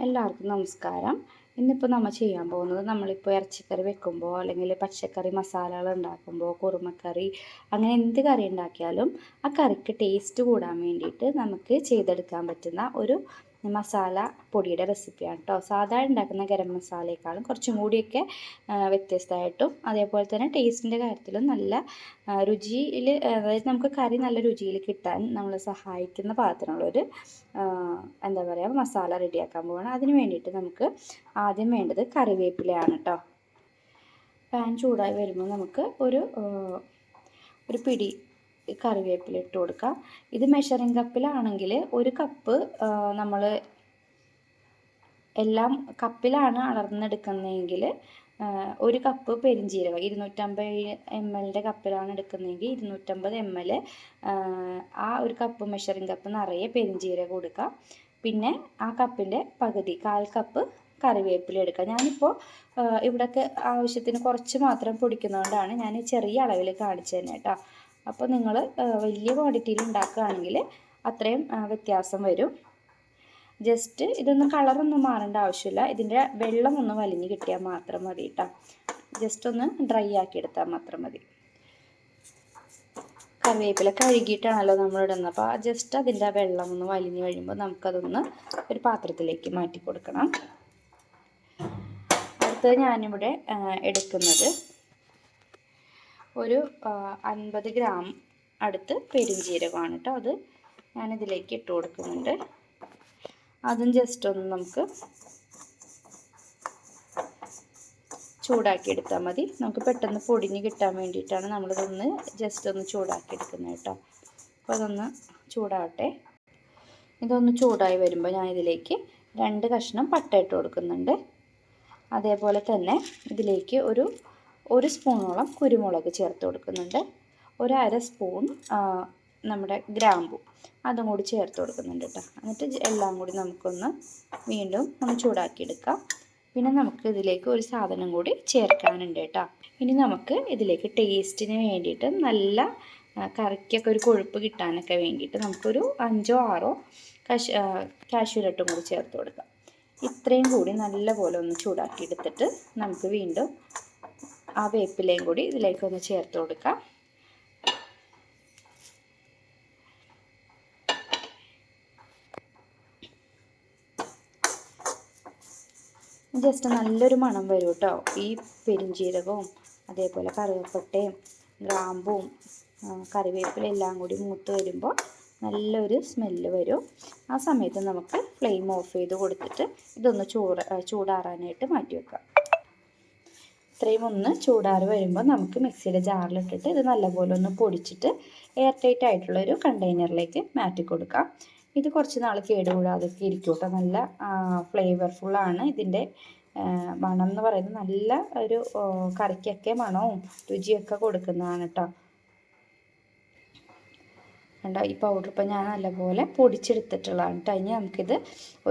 എല്ലാവർക്കും നമസ്കാരം. ഇന്നിപ്പോൾ നമ്മൾ ചെയ്യാൻ പോകുന്നത് നമ്മളിപ്പോൾ ഇറച്ചിക്കറി വെക്കുമ്പോൾ അല്ലെങ്കിൽ പച്ചക്കറി മസാലകൾ ഉണ്ടാക്കുമ്പോൾ കുറുമക്കറി അങ്ങനെ എന്ത് കറി ഉണ്ടാക്കിയാലും ആ കറിക്ക് ടേസ്റ്റ് കൂടാൻ വേണ്ടിയിട്ട് നമുക്ക് ചെയ്തെടുക്കാൻ പറ്റുന്ന ഒരു മസാല പൊടിയുടെ റെസിപ്പിയാണ് കേട്ടോ സാധാരണ ഉണ്ടാക്കുന്ന ഗരം മസാലയേക്കാളും കുറച്ചും കൂടിയൊക്കെ വ്യത്യസ്തമായിട്ടും അതേപോലെ തന്നെ ടേസ്റ്റിന്റെ കാര്യത്തിലും നല്ല രുചിയിൽ അതായത് നമുക്ക് കറി നല്ല രുചിയിൽ കിട്ടാൻ നമ്മളെ സഹായിക്കുന്ന പാത്രമുള്ളൊരു എന്താ പറയുക മസാല റെഡിയാക്കാൻ പോവാണ്. അതിന് വേണ്ടിയിട്ട് നമുക്ക് ആദ്യം വേണ്ടത് കറിവേപ്പിലയാണ് കേട്ടോ പാൻ ചൂടായി വരുമ്പോൾ നമുക്ക് ഒരു ഒരു പിടി കറിവേപ്പില ഇട്ട് കൊടുക്കാം. ഇത് മെഷറിംഗ് കപ്പിലാണെങ്കിൽ ഒരു കപ്പ് നമ്മൾ എല്ലാം കപ്പിലാണ് അളർന്നെടുക്കുന്നതെങ്കിൽ ഒരു കപ്പ് പെരിഞ്ചീരകം ഇരുന്നൂറ്റമ്പത് എം എല്ലിന്റെ കപ്പിലാണ് എടുക്കുന്നതെങ്കിൽ ഇരുന്നൂറ്റമ്പത് എം എൽ ആ ഒരു കപ്പ് മെഷറിംഗ് കപ്പ് നിറയെ പെരിഞ്ചീരകം കൊടുക്കുക പിന്നെ ആ കപ്പിന്റെ പകുതി കാൽ കപ്പ് കറിവേപ്പില എടുക്കുക ഞാനിപ്പോൾ ഇവിടെയൊക്കെ ആവശ്യത്തിന് കുറച്ച് മാത്രം പൊടിക്കുന്നതുകൊണ്ടാണ് ഞാൻ ചെറിയ അളവിൽ കാണിച്ചു തന്നെ കേട്ടോ അപ്പോൾ നിങ്ങൾ വലിയ ക്വാണ്ടിറ്റിയിൽ ഉണ്ടാക്കുകയാണെങ്കിൽ അത്രയും വ്യത്യാസം വരും. ജസ്റ്റ് ഇതൊന്നും കളറൊന്നും മാറേണ്ട ആവശ്യമില്ല. ഇതിന്റെ വെള്ളം ഒന്ന് വലിഞ്ഞ് കിട്ടിയാൽ മാത്രം മതി കേട്ടോ ജസ്റ്റ് ഒന്ന് ഡ്രൈ ആക്കി എടുത്താൽ മാത്രം മതി. കറിവേപ്പില കഴുകിയിട്ടാണല്ലോ നമ്മൾ ഇടുന്നത്. അപ്പോൾ ജസ്റ്റ് അതിന്റെ വെള്ളം ഒന്ന് വലിഞ്ഞ് കഴിയുമ്പോൾ നമുക്കതൊന്ന് ഒരു പാത്രത്തിലേക്ക് മാറ്റി കൊടുക്കണം. അടുത്തത് ഞാനിവിടെ എടുക്കുന്നത് ഒരു അൻപത് ഗ്രാം അടുത്ത് പെരുംജീരകമാണ് കേട്ടോ അത് ഞാനിതിലേക്ക് ഇട്ട് കൊടുക്കുന്നുണ്ട്. അതും ജസ്റ്റ് ഒന്ന് നമുക്ക് ചൂടാക്കി എടുത്താൽ മതി. നമുക്ക് പെട്ടെന്ന് പൊടിഞ്ഞ് കിട്ടാൻ വേണ്ടിയിട്ടാണ് നമ്മളിതൊന്ന് ജസ്റ്റ് ഒന്ന് ചൂടാക്കി എടുക്കുന്നത് കേട്ടോ. അപ്പോൾ അതൊന്ന് ചൂടാവട്ടെ. ഇതൊന്ന് ചൂടായി വരുമ്പോൾ ഞാൻ ഇതിലേക്ക് രണ്ട് കഷ്ണം പട്ട ഇട്ട് കൊടുക്കുന്നുണ്ട്. അതേപോലെ തന്നെ ഇതിലേക്ക് ഒരു ഒരു സ്പൂണോളം കുരുമുളക് ചേർത്ത് കൊടുക്കുന്നുണ്ട്. ഒരു അര സ്പൂൺ നമ്മുടെ ഗ്രാമ്പു. അതും കൂടി ചേർത്ത് കൊടുക്കുന്നുണ്ട് കേട്ടോ എന്നിട്ട് എല്ലാം കൂടി നമുക്കൊന്ന് വീണ്ടും ഒന്ന് ചൂടാക്കിയെടുക്കാം. പിന്നെ നമുക്ക് ഇതിലേക്ക് ഒരു സാധനം കൂടി ചേർക്കാനുണ്ട് കേട്ടോ ഇനി നമുക്ക് ഇതിലേക്ക് ടേസ്റ്റിന് വേണ്ടിയിട്ട് നല്ല കറിക്കൊക്കെ ഒരു കൊഴുപ്പ് കിട്ടാനൊക്കെ വേണ്ടിയിട്ട് നമുക്കൊരു അഞ്ചോ ആറോ കശ് കാശുരട്ടും കൂടി ചേർത്ത് കൊടുക്കാം. ഇത്രയും കൂടി നല്ലപോലെ ഒന്ന് ചൂടാക്കി എടുത്തിട്ട് നമുക്ക് വീണ്ടും ആ വേപ്പിലയും കൂടി ഇതിലേക്ക് ഒന്ന് ചേർത്ത് കൊടുക്കാം. ജസ്റ്റ് നല്ലൊരു മണം വരും കേട്ടോ. ഈ പെരിഞ്ചീരകവും അതേപോലെ കറുവപ്പട്ടയും ഗ്രാമ്പും കറിവേപ്പില എല്ലാം കൂടി മൂത്ത് വരുമ്പോൾ നല്ലൊരു സ്മെല്ല് വരും. ആ സമയത്ത് നമുക്ക് ഫ്ലെയിം ഓഫ് ചെയ്ത് കൊടുത്തിട്ട് ഇതൊന്ന് ചൂട് ചൂടാറാനായിട്ട് മാറ്റി വെക്കാം. ഇത്രയും ഒന്ന് ചൂടാറി വരുമ്പോൾ നമുക്ക് മിക്സിയുടെ ജാറിലിട്ടിട്ട് ഇത് നല്ലപോലെ ഒന്ന് പൊടിച്ചിട്ട് എയർ ടൈറ്റ് ആയിട്ടുള്ളൊരു കണ്ടെയ്നറിലേക്ക് മാറ്റി കൊടുക്കാം. ഇത് കുറച്ച് നാൾ കേടുകൂടാതെ ഇരിക്കൂട്ടോ കേട്ടോ. നല്ല ഫ്ലേവർഫുള്ളാണ് ഇതിന്റെ മണം എന്ന് പറയുന്നത് നല്ല ഒരു കറിക്കൊക്കെ മണവും രുചിയൊക്കെ കൊടുക്കുന്നതാണ് കേട്ടോ. കണ്ടോ? ഈ പൗഡർ ഇപ്പം ഞാൻ നല്ലപോലെ പൊടിച്ചെടുത്തിട്ടുള്ളതാണ് കേട്ടോ. ഇനി നമുക്കിത്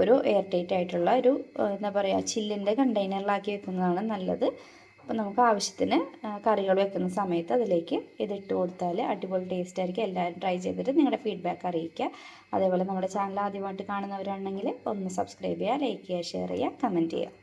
ഒരു എയർ ടൈറ്റ് ആയിട്ടുള്ള ഒരു എന്താ പറയുക ചില്ലിന്റെ കണ്ടെയ്നറിലാക്കി വെക്കുന്നതാണ് നല്ലത്. അപ്പോൾ നമുക്ക് ആവശ്യത്തിന് കറികൾ വെക്കുന്ന സമയത്ത് അതിലേക്ക് ഇതിട്ട് കൊടുത്താൽ അടിപൊളി ടേസ്റ്റ് ആയിരിക്കും. എല്ലാവരും ട്രൈ ചെയ്തിട്ട് നിങ്ങളുടെ ഫീഡ്ബാക്ക് അറിയിക്കുക. അതേപോലെ നമ്മുടെ ചാനൽ ആദ്യമായിട്ട് കാണുന്നവരാണെങ്കിൽ ഒന്ന് സബ്സ്ക്രൈബ് ചെയ്യുക ലൈക്ക് ചെയ്യുക ഷെയർ ചെയ്യുക കമന്റ് ചെയ്യുക.